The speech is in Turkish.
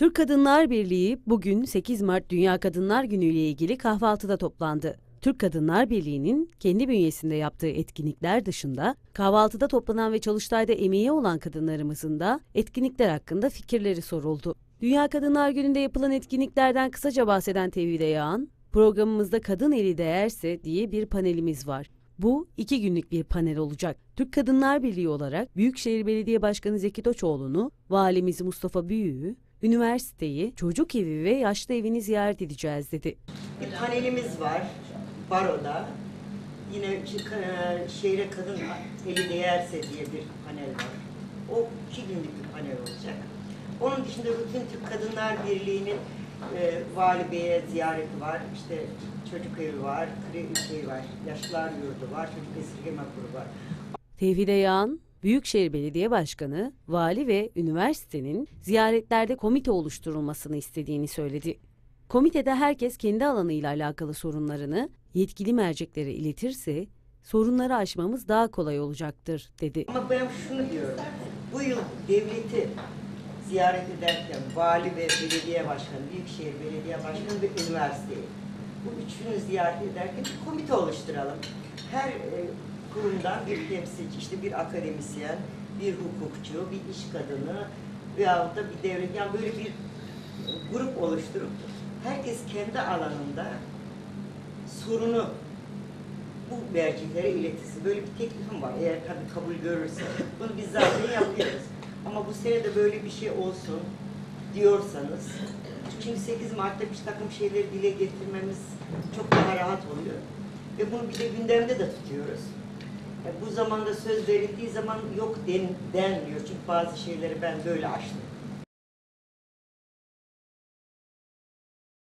Türk Kadınlar Birliği bugün 8 Mart Dünya Kadınlar Günü ile ilgili kahvaltıda toplandı. Türk Kadınlar Birliği'nin kendi bünyesinde yaptığı etkinlikler dışında kahvaltıda toplanan ve çalıştayda emeği olan kadınlarımızın da etkinlikler hakkında fikirleri soruldu. Dünya Kadınlar Günü'nde yapılan etkinliklerden kısaca bahseden Tevhide Yağan, programımızda Kadın Eli Değerse diye bir panelimiz var. Bu iki günlük bir panel olacak. Türk Kadınlar Birliği olarak Büyükşehir Belediye Başkanı Zeki Toçoğlu'nu, valimiz Mustafa Büyük'ü, üniversiteyi, çocuk evi ve yaşlı evini ziyaret edeceğiz dedi. Bir panelimiz var Baro'da. Yine e, şehre kadın eli değerse diye bir panel var. O iki günlük bir panel olacak. Onun dışında bütün Türk Kadınlar Birliği'nin e, Vali Bey'e ziyareti var. İşte çocuk evi var, kre, şey var, yaşlılar yurdu var, çocuk esirgeme kuru var. Tevhide Yağan, Büyükşehir Belediye Başkanı, vali ve üniversitenin ziyaretlerde komite oluşturulmasını istediğini söyledi. Komitede herkes kendi alanıyla alakalı sorunlarını yetkili merceklere iletirse sorunları aşmamız daha kolay olacaktır dedi. Ama ben şunu diyorum, bu yıl devleti ziyaret ederken vali ve belediye başkanı, büyükşehir belediye başkanı ve üniversiteyi, bu üçünü ziyaret ederken bir komite oluşturalım. Her e, kurumdan bir temsilci, işte bir akademisyen, bir hukukçu, bir iş kadını veyahut da bir devlet, yani böyle bir grup oluşturup herkes kendi alanında sorunu bu merciklere iletilsin. Böyle bir teklifim var. Eğer tabii kabul görürse. Bunu biz zaten yapıyoruz. Ama bu sene de böyle bir şey olsun diyorsanız. Çünkü 8 Mart'ta bir takım şeyleri dile getirmemiz çok daha rahat oluyor. Ve bunu bir de gündemde de tutuyoruz. Bu zamanda söz verildiği zaman yok den, denmiyor. Çünkü bazı şeyleri ben böyle açtım.